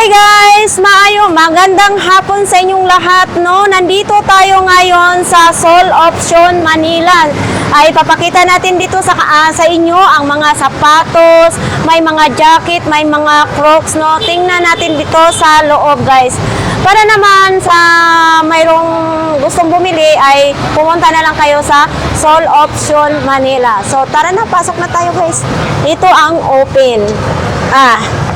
Hi guys! Maayo, magandang hapon sa inyong lahat, no? Nandito tayo ngayon sa Soul Option Manila. Ay papakita natin dito sa ah, sa inyo ang mga sapatos, may mga jacket, may mga crocs, no? Tingnan natin dito sa loob, guys. Para naman sa mayroong gustong bumili ay pumunta na lang kayo sa Soul Option Manila. So tara na, pasok na tayo, guys. Ito ang open. Ah,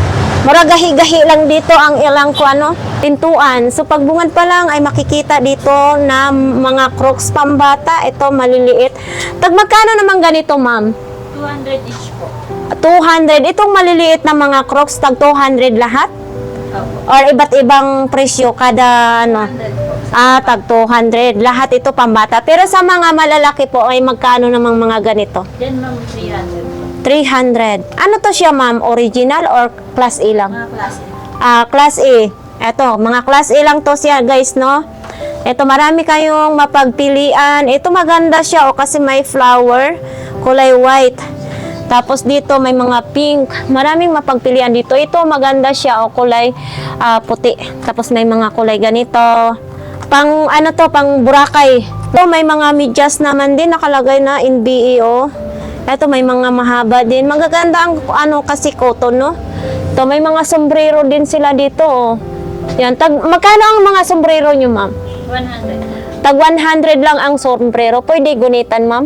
Maragahi-gahi lang dito ang ilang ko ano, pintuan. So pagbungad pa lang ay makikita dito na mga crocs pambata. Ito maliliit. Tag magkano naman ganito, ma'am? 200 each po. 200. Itong maliliit na mga crocs tag 200 lahat? Opo. Or iba't ibang presyo kada ano? 200 po. Ah, tag 200. Lahat ito pambata. Pero sa mga malalaki po ay magkano namang mga ganito? Then ma'am, 300 po. 300. Ano to siya, ma'am? Original or class A lang? Mga. Ah, class A. Eto, mga class A lang to siya, guys, no? Ito, marami kayong mapagpilian. Ito, maganda siya, o kasi may flower, kulay white. Tapos dito, may mga pink. Maraming mapagpilian dito. Ito, maganda siya, o kulay ah, puti. Tapos may mga kulay ganito. Pang, ano to, pang burakay. Ito, may mga medyas naman din, nakalagay na in BEO. Ito, may mga mahaba din. Magaganda ang ano kasi cotton, no? Ito, may mga sombrero din sila dito, oh. Yan, tag, magkano ang mga sombrero nyo, ma'am? 100. Tag 100 lang ang sombrero. Pwede gunitan, ma'am?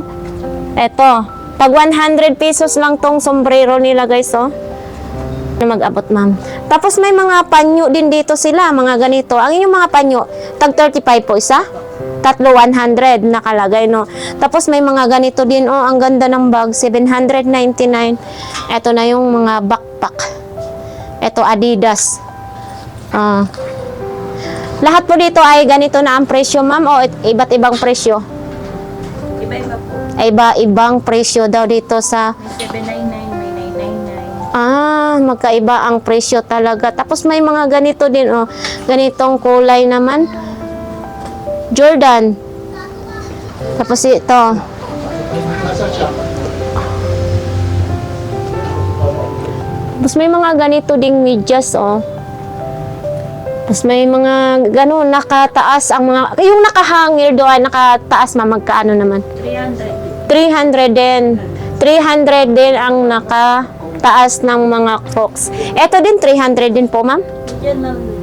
Ito, tag 100 pesos lang tong sombrero nila, guys, oh. Na mag-abot, ma'am. Tapos may mga panyo din dito sila, mga ganito. Ang inyong mga panyo, tag 35 po isa? Tatlo 100 nakalagay, no? Tapos may mga ganito din, oh, ang ganda ng bag, 799. Ito na yung mga backpack. Ito, Adidas. Ah. lahat po dito ay ganito na ang presyo, ma'am, o iba't ibang presyo? Iba-iba po. Iba-ibang presyo daw dito sa May 799, may 999. Ah, magkaiba ang presyo talaga. Tapos may mga ganito din, oh. Ganitong kulay naman. Jordan. Tapos ito. Tapos may mga ganito ding medyas, oh. Tapos may mga gano'n, nakataas ang mga, yung nakahangir doon, nakataas ma, magkaano naman? 300. 300 din. 300 din ang nakataas ng mga crocs. Ito din, 300 din po, ma'am. Yan ma'am, 250 po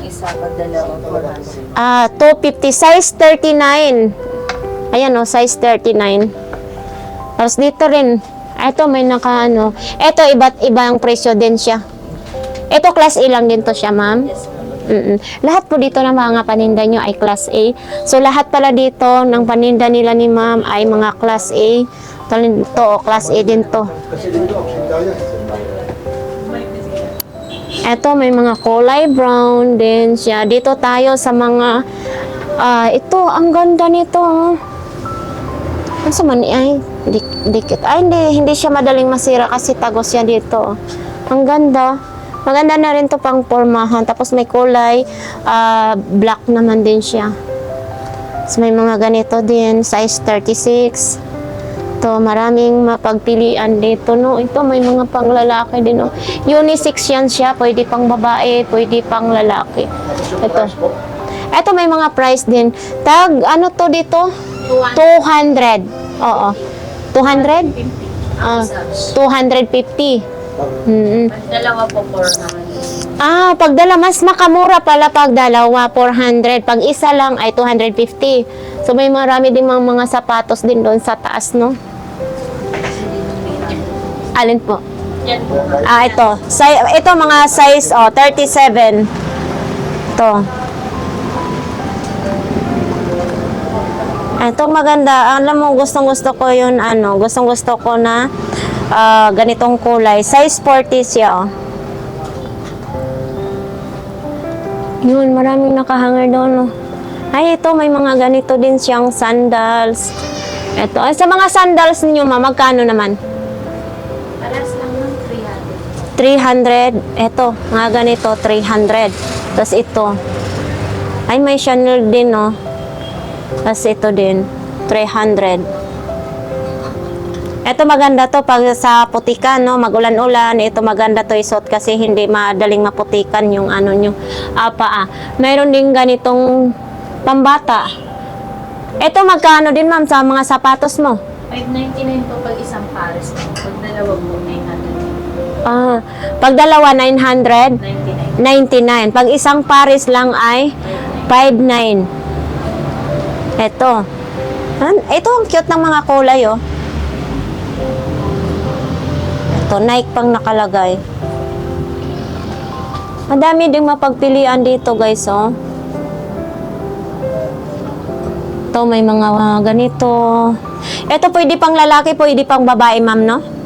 ang isa pag dalawa 400. Ah, 250. Size 39. Ayan o, size 39. Tapos dito rin. Ito, may naka ano. Ito, iba't ibang presyo din siya. Ito, class A lang din to siya, ma'am. Yes ma'am. Mm-mm. Lahat po dito ng mga paninda nyo ay class A. So, lahat pala dito ng paninda nila ni ma'am ay mga class A. Ito, to, class A din to. Eto, may mga kulay brown din siya. Dito tayo sa mga, ah, ito, ang ganda nito. oh. Ano sa mani ay, dik- dikit. Ay, hindi, hindi siya madaling masira kasi tagos siya dito. Ang ganda. Maganda na rin to pang pormahan. Tapos may kulay, ah, black naman din siya. So, may mga ganito din, size 36. To, maraming mapagpilian dito, no? Ito, may mga panglalaki din, no? Unisex yan siya. Pwede pang babae, pwede pang lalaki. Ito. Ito, may mga price din. Tag, ano to dito? 200. Oo. 200? 50. Ah, Isa. 250. Mm Pag dalawa po 400. Ah, pag dala, mas makamura pala pag dalawa, 400. Pag isa lang ay 250. So, may marami din mga, mga sapatos din doon sa taas, no? Alin po? Yan po. Ah, ito. Say, ito mga size, oh, 37. Ito. Ito maganda. Alam mo, gustong gusto ko yun, ano, gustong gusto ko na ah, ganitong kulay. Size 40 siya, oh. Yun, maraming nakahanger doon, oh. Ay, ito, may mga ganito din siyang sandals. Ito. Ay, sa mga sandals niyo, ma, magkano naman? Paras lang ma'am, 300. 300. Ito, mga ganito, 300. Tapos ito. Ay, may Chanel din, no? Tapos ito din, 300. Ito maganda to pag sa putikan, no? Magulan-ulan, ito maganda to isuot kasi hindi madaling maputikan yung ano nyo, ah, paa. Mayroon din ganitong pambata. Ito magkano din ma'am sa mga sapatos mo? 599 po pag isang pares po. Pag dalawa po, 999. Ah, pag dalawa 900, 99. Pag isang pares lang ay 59. Ito. Ito ang cute ng mga kulay, oh. Ito, Nike pang nakalagay. Madami ding mapagpilian dito, guys, oh. Ito, may mga ah, ganito. Ito, pwede pang lalaki, pwede pang babae, ma'am, no?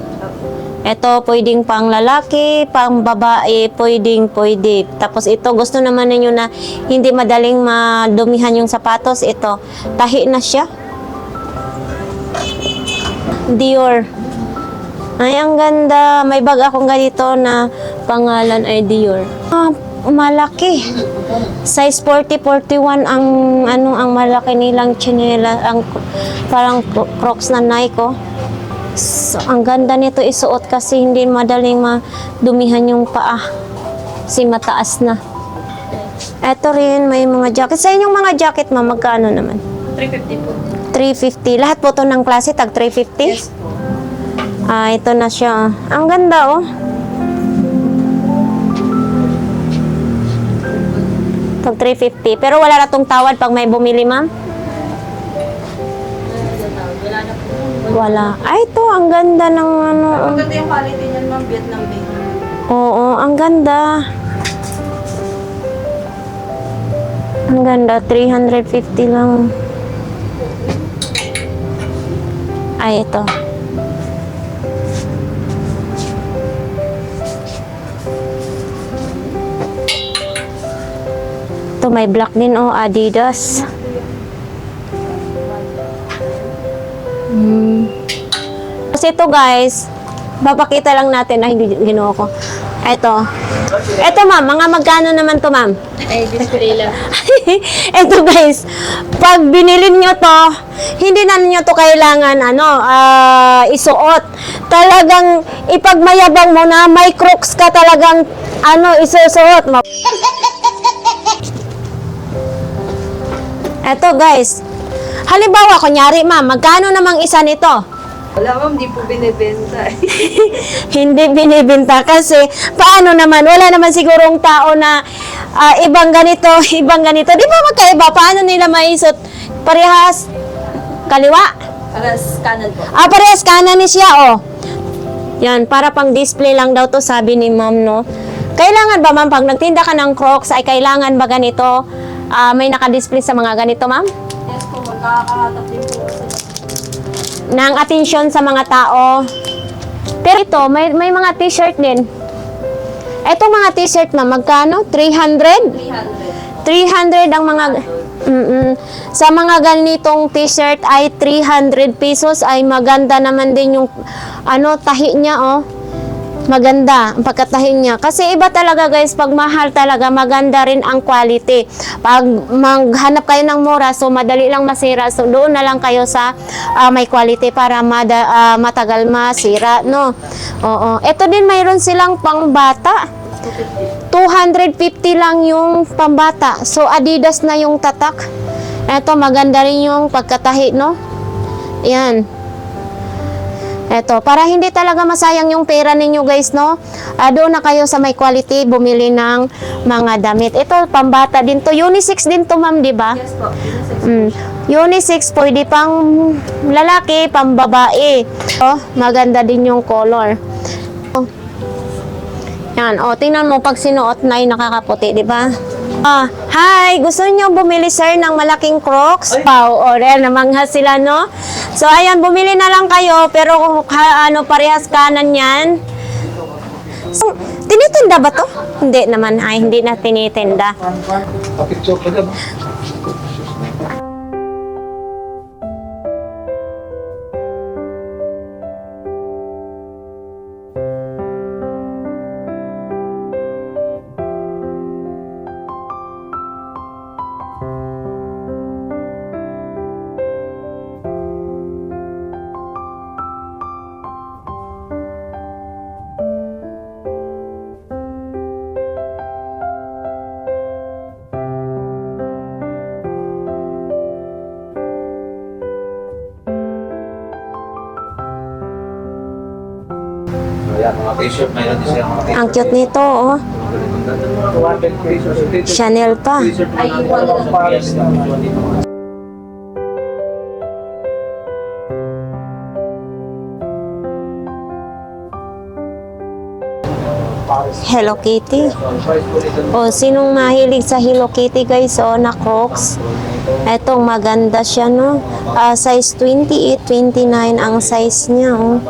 Ito, pwedeng pang lalaki, pang babae, pwedeng pwede. Tapos ito, gusto naman ninyo na hindi madaling madumihan yung sapatos. Ito, tahi na siya. Dior. Ay, ang ganda. May bag akong ganito na pangalan ay Dior. Ah, malaki. Size 40, 41 ang ano ang malaki nilang chinela, ang parang crocs na Nike oh. So, ang ganda nito isuot kasi hindi madaling madumihan yung paa. Kasi mataas na. Eto rin, may mga jacket. Sa inyong mga jacket, ma, magkano naman? 350 po. 350. Lahat po to ng klase, tag 350? Yes po. Ah, ito na siya. Ang ganda, oh. Tag 350. Pero wala na tong tawad pag may bumili, ma'am? Wala. Ay, ito, ang ganda ng ano. oh. Maganda yung quality niyan, ma'am. Vietnam made. Oo, ang ganda. Ang ganda, 350 lang. Ay, ito. Ito, may black din, oh, Adidas. Hmm. Kasi ito, guys, papakita lang natin na hindi ginawa ko. Ito. Ito, ma'am. Mga magkano naman to, ma'am? Ay, display lang. Ito, guys. Pag binilin nyo to, hindi na nyo to kailangan, ano, ah, isuot. Talagang, ipagmayabang mo na may crooks ka talagang, ano, isusuot. Ma- Ito, guys. Halimbawa, kunyari, ma'am, magkano namang isa nito? Wala, ma'am. Di po binibenta. hindi binibenta kasi paano naman wala naman sigurong tao na ah, ibang ganito ibang ganito di ba magkaiba paano nila maisot parehas kaliwa Para scanner po. ah parehas kanan ni siya oh yan para pang display lang daw to sabi ni ma'am no kailangan ba ma'am pag nagtinda ka ng crocs ay kailangan ba ganito Ah, may nakadisplay sa mga ganito ma'am Yes po, din po. ng atensyon sa mga tao. Pero ito, may, may mga t-shirt din. Ito mga t-shirt na magkano? 300? 300. 300 ang mga... Mm-mm. Sa mga ganitong t-shirt ay 300 pesos ay maganda naman din yung ano tahi niya oh. Maganda ang pagkatahi niya. Kasi iba talaga guys, pag mahal talaga, maganda rin ang quality. Pag maghanap kayo ng mura, so madali lang masira. So doon na lang kayo sa ah, may quality para mada, ah, matagal masira, no? Oo. Ito din mayroon silang pangbata. 250 lang yung pambata. So, Adidas na yung tatak. Ito, maganda rin yung pagkatahi, no? Yan. Ito, para hindi talaga masayang yung pera ninyo guys, no? Ah, doon na kayo sa may quality, bumili ng mga damit. Ito, pambata din to. Unisex din to, ma'am, di ba? Yes po. Unisex. Mm. Unisex, pwede pang lalaki, pang babae. Oh, maganda din yung color. Oh. Yan, oh, tingnan mo pag sinuot na yung nakakaputi, di ba? Ah, hi! Gusto niyo bumili, sir, ng malaking crocs? Wow, order namangha sila, no? So, ayan, bumili na lang kayo, pero ha, ano, parehas kanan yan. So, tinitinda ba to? Hindi naman, ay, hindi na tinitinda. Ang cute nito, oh. 200 pesos. T-shirt. Chanel pa. Hello Kitty. O, sinong mahilig sa Hello Kitty guys, oh, na Crocs? Etong maganda siya, no? Ah, size 28, 29 ang size niya, oh.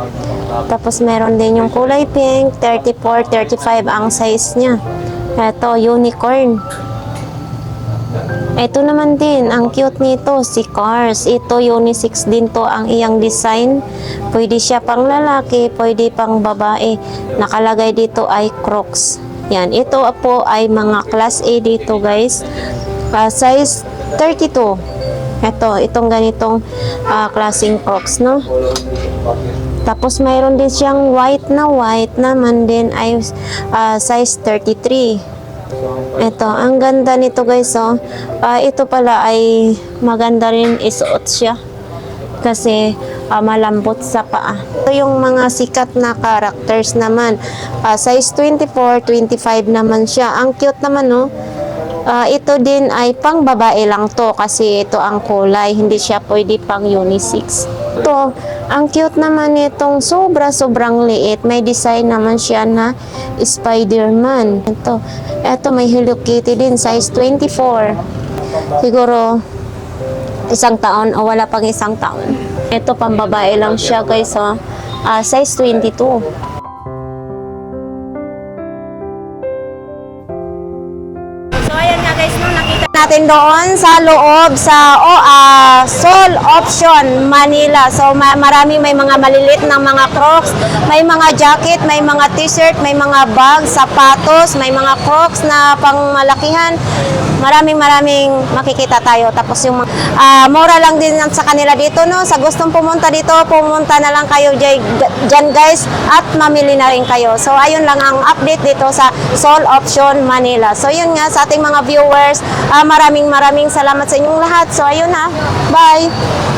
Tapos meron din yung kulay pink, 34, 35 ang size niya. Eto, unicorn. Ito naman din, ang cute nito, si Cars. Ito, unisex din to ang iyang design. Pwede siya pang lalaki, pwede pang babae. Nakalagay dito ay Crocs. Yan, ito po ay mga class A dito guys. Ah, size 32. Ito, itong ganitong ah, klaseng Crocs, no? Tapos mayroon din siyang white na white naman din ay ah, size 33. Ito, ang ganda nito guys, oh. Ah, ito pala ay maganda rin isuot siya. Kasi ah, malambot sa paa. Ito yung mga sikat na characters naman. Ah, size 24, 25 naman siya. Ang cute naman, no? Ah, ito din ay pang babae lang to kasi ito ang kulay. Hindi siya pwede pang unisex. Ito, ang cute naman nitong sobra-sobrang liit. May design naman siya na Spider-Man. Ito, ito may Hello Kitty din, size 24. Siguro, isang taon o wala pang isang taon. Ito, pang babae lang siya guys, oh. Ah, size 22. Natin doon sa loob sa oh, ah, Sol Option Manila. So ma- marami may mga malilit ng mga crocs, may mga jacket, may mga t-shirt, may mga bag, sapatos, may mga crocs na pangmalakihan. Maraming maraming makikita tayo. Tapos yung ah, mura lang din sa kanila dito no. Sa gustong pumunta dito, pumunta na lang kayo dyan, guys at mamili na rin kayo. So ayun lang ang update dito sa Sol Option Manila. So yun nga sa ating mga viewers, ah, maraming maraming salamat sa inyong lahat. So ayun na. Bye.